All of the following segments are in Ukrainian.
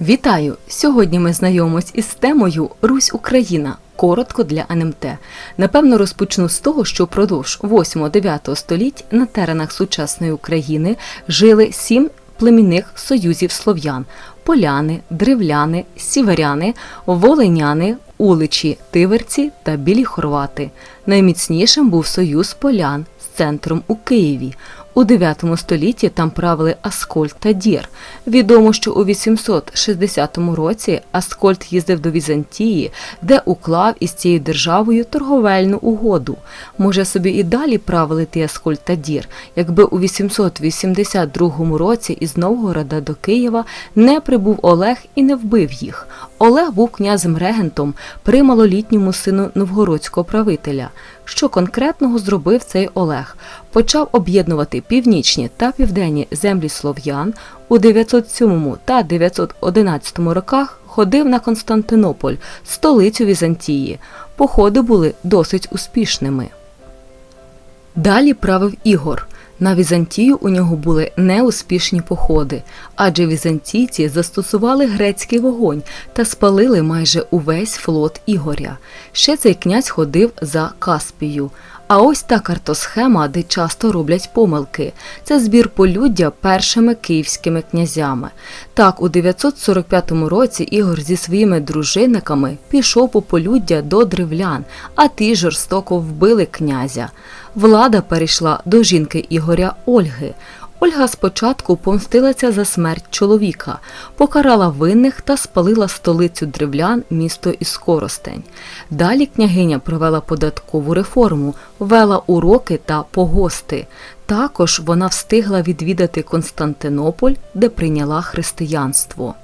Вітаю! Сьогодні ми знайомимось із темою Русь Україна. Коротко для НМТ. Напевно, розпочну з того, що впродовж 8-9 століть на теренах сучасної України жили сім племінних союзів слов'ян: поляни, древляни, сіверяни, волиняни, уличі, тиверці та білі хорвати. Найміцнішим був союз полян з центром у Києві. У 9 столітті там правили Аскольд та Дір. Відомо, що у 860 році Аскольд їздив до Візантії, де уклав із цією державою торговельну угоду. Може собі і далі правили ті Аскольд та Дір, якби у 882 році із Новгорода до Києва не прибув Олег і не вбив їх. Олег був князем регентом при малолітньому сину новгородського правителя. Що конкретного зробив цей Олег? Почав об'єднувати північні та південні землі слов'ян у 907 та 911 роках. Ходив на Константинополь, столицю Візантії. Походи були досить успішними. Далі правив Ігор. На Візантію у нього були неуспішні походи, адже візантійці застосували грецький вогонь та спалили майже увесь флот Ігоря. Ще цей князь ходив за Каспію. А ось та картосхема, де часто роблять помилки. Це збір полюддя першими київськими князями. Так, у 945 році Ігор зі своїми дружинниками пішов по полюддя до древлян, а ті жорстоко вбили князя. Влада перейшла до жінки Ігоря Ольги. Ольга спочатку помстилася за смерть чоловіка, покарала винних та спалила столицю древлян, місто Іскоростень. Далі княгиня провела податкову реформу, вела уроки та погости. Також вона встигла відвідати Константинополь, де прийняла християнство.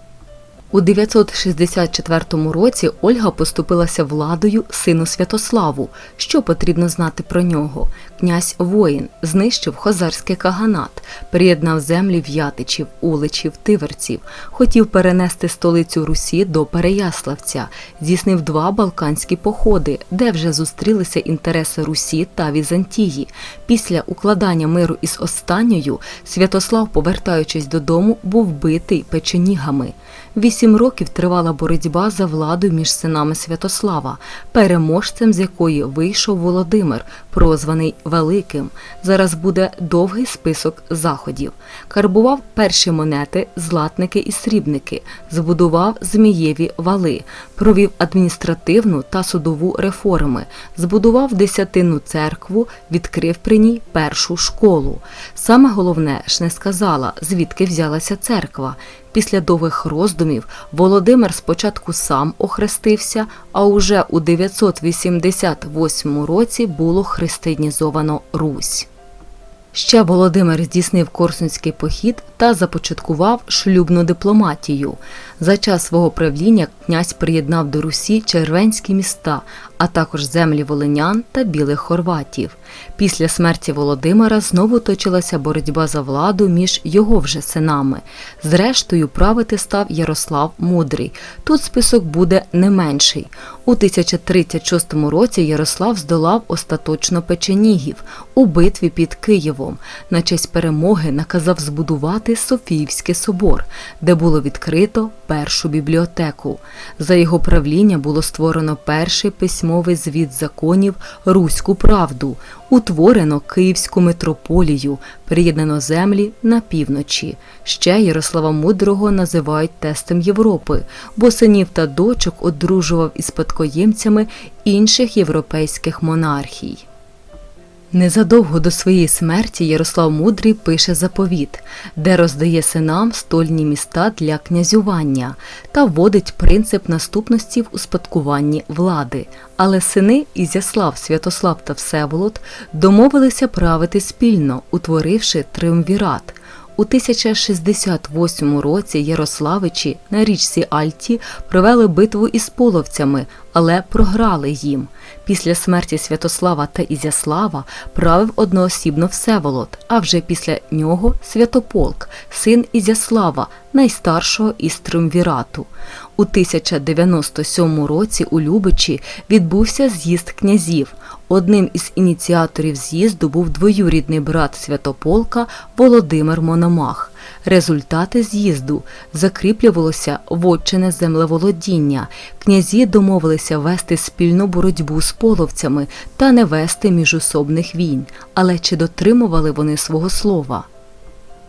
У 964 році Ольга поступилася владою сину Святославу. Що потрібно знати про нього? Князь воїн знищив хозарський каганат, приєднав землі в'ятичів, уличів, тиверців, хотів перенести столицю Русі до Переяславця, здійснив два балканські походи, де вже зустрілися інтереси Русі та Візантії. Після укладання миру із останньою Святослав, повертаючись додому, був битий печенігами. Вісім років тривала боротьба за владу між синами Святослава, переможцем з якої вийшов Володимир, прозваний Великим. Зараз буде довгий список заходів. Карбував перші монети, златники і срібники, збудував змієві вали, провів адміністративну та судову реформи, збудував десятинну церкву, відкрив при ній першу школу. Саме головне ж не сказала, звідки взялася церква. Після довгих роздумів Володимир спочатку сам охрестився, а уже у 988 році було християнізовано Русь. Ще Володимир здійснив Корсунський похід та започаткував шлюбну дипломатію. За час свого правління князь приєднав до Русі червенські міста, а також землі волинян та білих хорватів. Після смерті Володимира знову точилася боротьба за владу між його вже синами. Зрештою, правити став Ярослав Мудрий. Тут список буде не менший. У 1036 році Ярослав здолав остаточно печенігів у битві під Києвом. На честь перемоги наказав збудувати Софіївський собор, де було відкрито першу бібліотеку. За його правління було створено перший письмовий звіт законів Руську правду, утворено Київську митрополію, приєднано землі на півночі. Ще Ярослава Мудрого називають тестем Європи, бо синів та дочок одружував із спадкоємцями інших європейських монархій. Незадовго до своєї смерті Ярослав Мудрий пише заповіт, де роздає синам стольні міста для князювання та вводить принцип наступності в успадкуванні влади. Але сини Ізяслав, Святослав та Всеволод домовилися правити спільно, утворивши триумвірат. У 1068 році Ярославичі на річці Альті провели битву із половцями, але програли їм. Після смерті Святослава та Ізяслава правив одноосібно Всеволод, а вже після нього Святополк, син Ізяслава, найстаршого із триумвірату. У 1097 році у Любичі відбувся з'їзд князів. Одним із ініціаторів з'їзду був двоюрідний брат Святополка Володимир Мономах. Результати з'їзду закріплювалося вотчине землеволодіння. Князі домовилися вести спільну боротьбу з половцями та не вести міжособних війн. Але чи дотримували вони свого слова?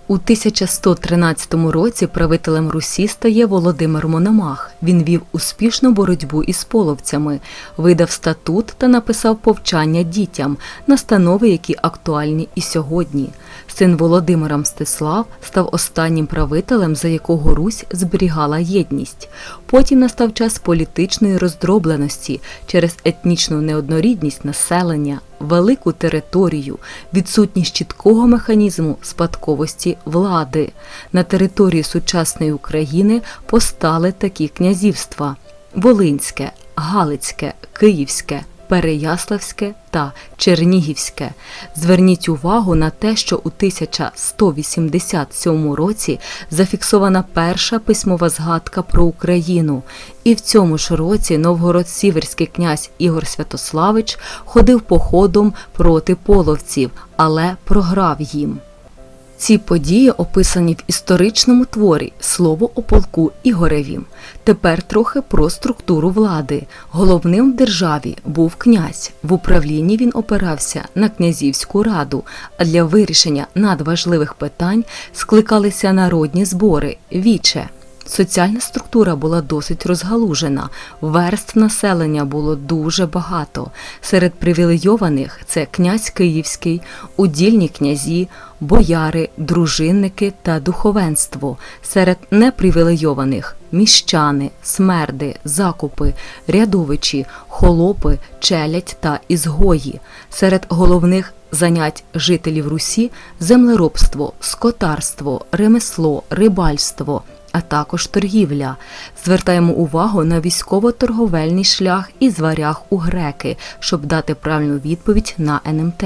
У 1113 році правителем Русі стає Володимир Мономах. Він вів успішну боротьбу із половцями, видав статут та написав повчання дітям, настанови, які актуальні і сьогодні. Син Володимира Мстислав став останнім правителем, за якого Русь зберігала єдність. Потім настав час політичної роздробленості через етнічну неоднорідність населення, велику територію, відсутність чіткого механізму спадковості влади. На території сучасної України постали такі князівства: Волинське, Галицьке, Київське. Переяславське та Чернігівське. Зверніть увагу на те, що у 1187 році зафіксована перша письмова згадка про Україну, і в цьому ж році новгород-сіверський князь Ігор Святославич ходив походом проти половців, але програв їм. Ці події описані в історичному творі Слово о полку Ігоревім. Тепер трохи про структуру влади. Головним в державі був князь. В управлінні він опирався на князівську раду, а для вирішення надважливих питань скликалися народні збори віче. Соціальна структура була досить розгалужена, верств населення було дуже багато. Серед привілейованих це князь Київський, удільні князі, бояри, дружинники та духовенство. Серед непривілейованих міщани, смерди, закупи, рядовичі, холопи, челядь та ізгої. Серед головних занять жителів Русі землеробство, скотарство, ремесло, рибальство а також торгівля. Звертаємо увагу на військово-торговельний шлях і зваряг у греки, щоб дати правильну відповідь на НМТ.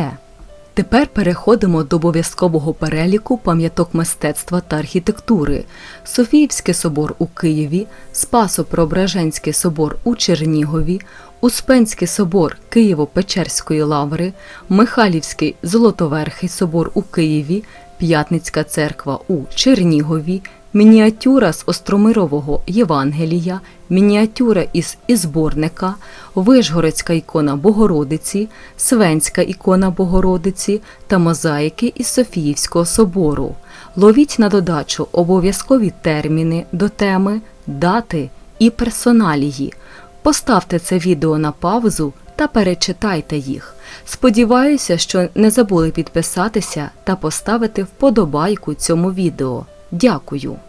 Тепер переходимо до обов'язкового переліку пам'яток мистецтва та архітектури: Софіївський собор у Києві, Спасо-Преображенський собор у Чернігові, Успенський собор Києво-Печерської лаври, Михайлівський Золотоверхий собор у Києві, П'ятницька церква у Чернігові, мініатюра з Остромирового Євангелія, мініатюра із Ізборника, Вишгородська ікона Богородиці, Свенська ікона Богородиці та мозаїки із Софіївського собору. Ловіть на додачу обов'язкові терміни до теми, дати і персоналії. Поставте це відео на паузу та перечитайте їх. Сподіваюся, що не забули підписатися та поставити вподобайку цьому відео. Дякую!